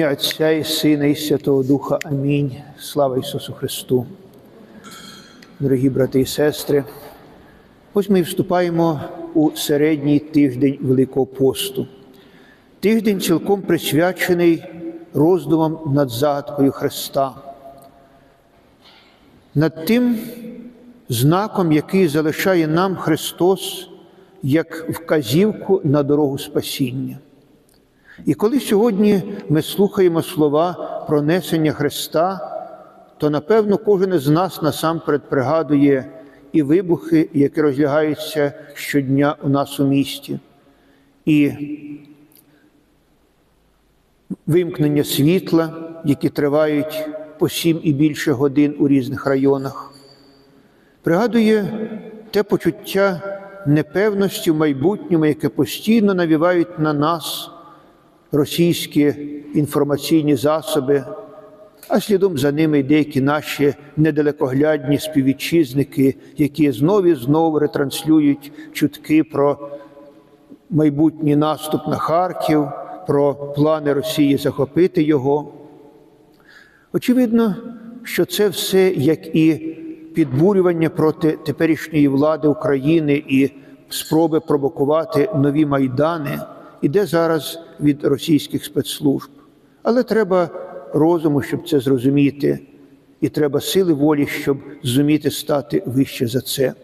ім'я Отця і Сина, і Святого Духа. Амінь. Слава Ісусу Христу. Дорогі брати і сестри, ось ми вступаємо у середній тиждень Великого посту. Тиждень цілком присвячений роздумам над загадкою Христа, над тим знаком, який залишає нам Христос як вказівку на дорогу спасіння. І коли сьогодні ми слухаємо слова про несення Христа, то напевно кожен із нас насамперед пригадує і вибухи, які розлягаються щодня у нас у місті, і вимкнення світла, які тривають по сім і більше годин у різних районах. Пригадує те почуття непевності в майбутньому, яке постійно навівають на нас російські інформаційні засоби, а слідом за ними й деякі наші недалекоглядні співвітчизники, які знов і знову ретранслюють чутки про майбутній наступ на Харків, про плани Росії захопити його. Очевидно, що це все як і підбурювання проти теперішньої влади України і спроби провокувати нові майдани, іде зараз від російських спецслужб. Але треба розуму, щоб це зрозуміти, і треба сили волі, щоб зуміти стати вище за це.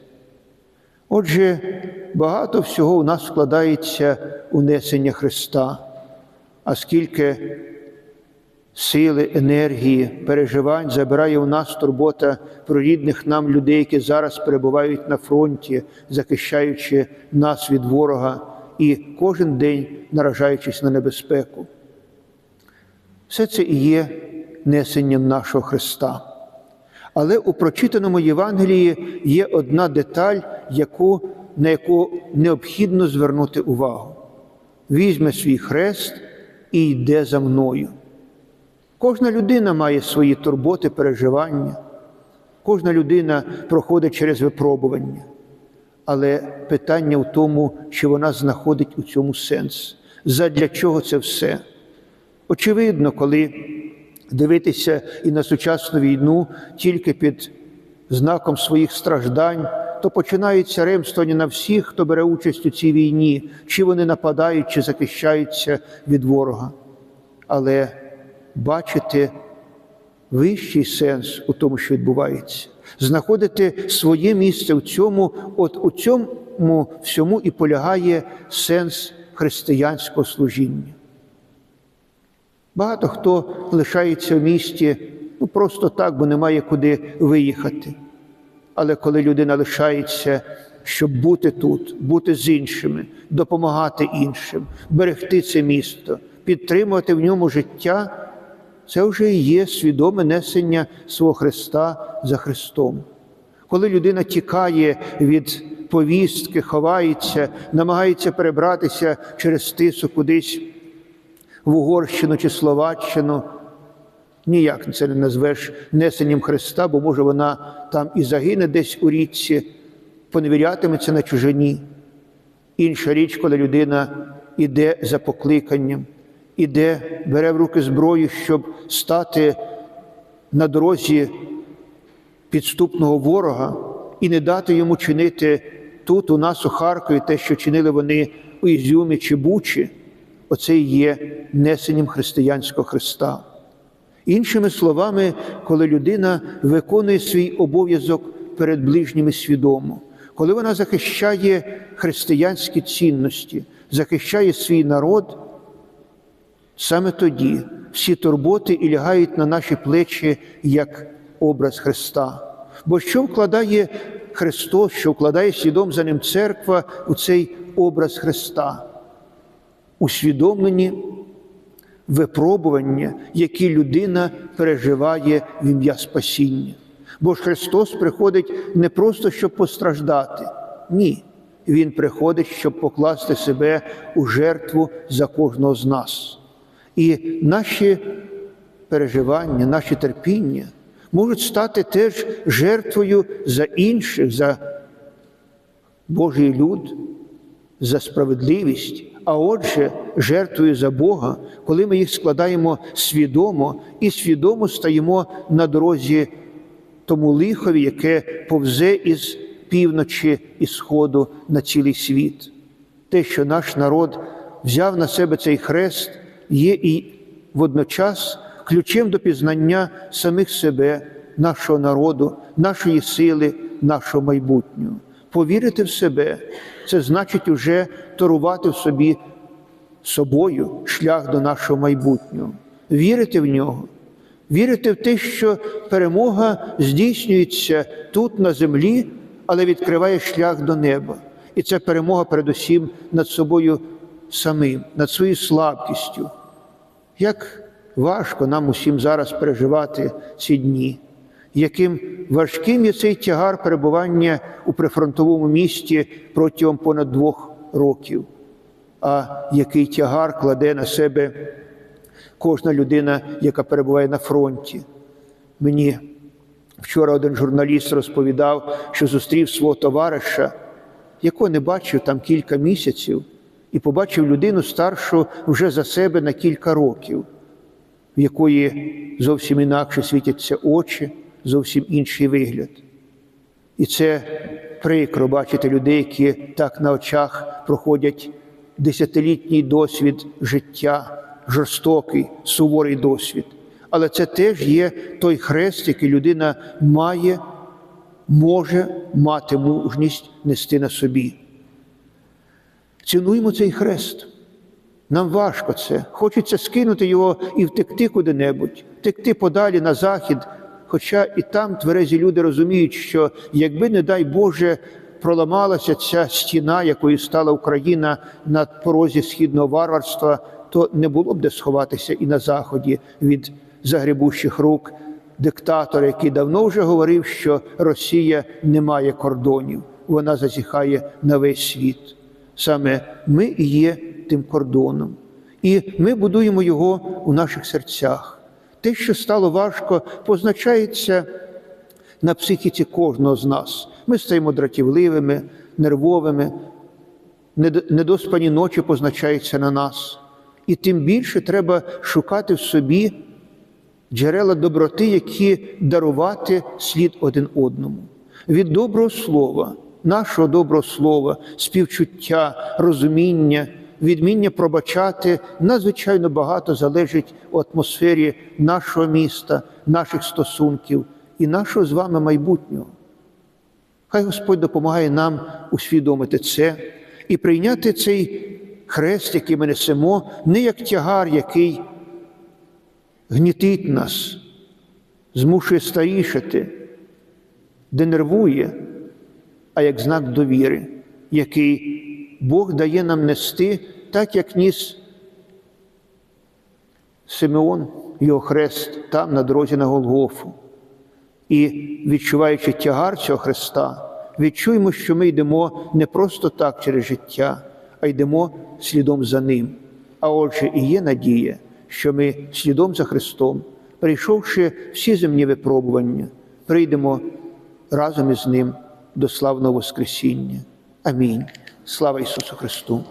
Отже, багато всього у нас складається унесення Христа, а скільки сили, енергії, переживань забирає у нас турбота про рідних нам людей, які зараз перебувають на фронті, захищаючи нас від ворога і кожен день наражаючись на небезпеку. Все це і є несенням нашого Христа. Але у прочитаному Євангелії є одна деталь, яку, на яку необхідно звернути увагу. Візьме свій хрест і йде за мною. Кожна людина має свої турботи, переживання, кожна людина проходить через випробування. Але питання в тому, чи вона знаходить у цьому сенс. Задля чого це все? Очевидно, коли дивитися і на сучасну війну тільки під знаком своїх страждань, то починається ремствування на всіх, хто бере участь у цій війні, чи вони нападають, чи захищаються від ворога. Але бачити вищий сенс у тому, що відбувається, знаходити своє місце в цьому, от у цьому всьому і полягає сенс християнського служіння. Багато хто лишається в місті ну, просто так, бо немає куди виїхати. Але коли людина лишається, щоб бути тут, бути з іншими, допомагати іншим, берегти це місто, підтримувати в ньому життя, це вже і є свідоме несення свого Христа за Христом. Коли людина тікає від повістки, ховається, намагається перебратися через тису кудись в Угорщину чи Словаччину, ніяк це не назвеш несенням Христа, бо може вона там і загине десь у річці, поневірятиметься на чужині. Інша річ, коли людина іде за покликанням, іде, бере в руки зброю, щоб стати на дорозі підступного ворога і не дати йому чинити тут, у нас, у Харкові, те, що чинили вони у Ізюмі чи Бучі, оце і є несенням християнського Христа. Іншими словами, коли людина виконує свій обов'язок перед ближніми свідомо, коли вона захищає християнські цінності, захищає свій народ, саме тоді всі турботи і лягають на наші плечі як образ Христа. Бо що вкладає Христос, що вкладає слідом за ним церква у цей образ Христа? Усвідомлені випробування, які людина переживає в ім'я спасіння. Бо ж Христос приходить не просто щоб постраждати, ні. Він приходить, щоб покласти себе у жертву за кожного з нас. І наші переживання, наші терпіння можуть стати теж жертвою за інших, за Божий люд, за справедливість, А отже, жертвою за Бога, коли ми їх складаємо свідомо і свідомо стаємо на дорозі тому лихові, яке повзе із півночі і сходу на цілий світ. Те, що наш народ взяв на себе цей хрест, є і водночас ключем до пізнання самих себе, нашого народу, нашої сили, нашого майбутнього. Повірити в себе це значить уже торувати в собі собою шлях до нашого майбутнього, вірити в нього, вірити в те, що перемога здійснюється тут на землі, але відкриває шлях до неба. І це перемога передусім над собою самим, над своєю слабкістю. Як важко нам усім зараз переживати ці дні, яким важким є цей тягар перебування у прифронтовому місті протягом понад двох років, а який тягар кладе на себе кожна людина, яка перебуває на фронті. Мені вчора один журналіст розповідав, що зустрів свого товариша, якого не бачив там кілька місяців, і побачив людину старшу вже за себе на кілька років, в якої зовсім інакше світяться очі, зовсім інший вигляд. І це прикро бачити людей, які так на очах проходять десятилітній досвід життя, жорстокий, суворий досвід. Але це теж є той хрест, який людина має, може мати мужність нести на собі. Цінуємо цей хрест. Нам важко це. Хочеться скинути його і втекти куди-небудь, втекти подалі на захід. Хоча і там тверезі люди розуміють, що якби, не дай Боже, проламалася ця стіна, якою стала Україна на порозі східного варварства, то не було б де сховатися і на заході від загребущих рук диктатора, який давно вже говорив, що Росія не має кордонів, вона зазіхає на весь світ. Саме ми і є тим кордоном, і ми будуємо його у наших серцях. Те, що стало важко, позначається на психіці кожного з нас. Ми стаємо дратівливими, нервовими, недоспані ночі позначаються на нас. І тим більше треба шукати в собі джерела доброти, які дарувати слід один одному. Від доброго слова, нашого доброго слова, співчуття, розуміння, відміння пробачати надзвичайно багато залежить у атмосфері нашого міста, наших стосунків і нашого з вами майбутнього. Хай Господь допомагає нам усвідомити це і прийняти цей хрест, який ми несемо, не як тягар, який гнітить нас, змушує старішати, денервує, а як знак довіри, який Бог дає нам нести, так як ніс Симеон його хрест там на дорозі на Голгофу. І відчуваючи тягар цього Христа, відчуємо, що ми йдемо не просто так через життя, а йдемо слідом за Ним. А отже, і є надія, що ми слідом за Христом, прийшовши всі земні випробування, прийдемо разом із Ним до славного Воскресіння. Амінь. Слава Ісусу Христу!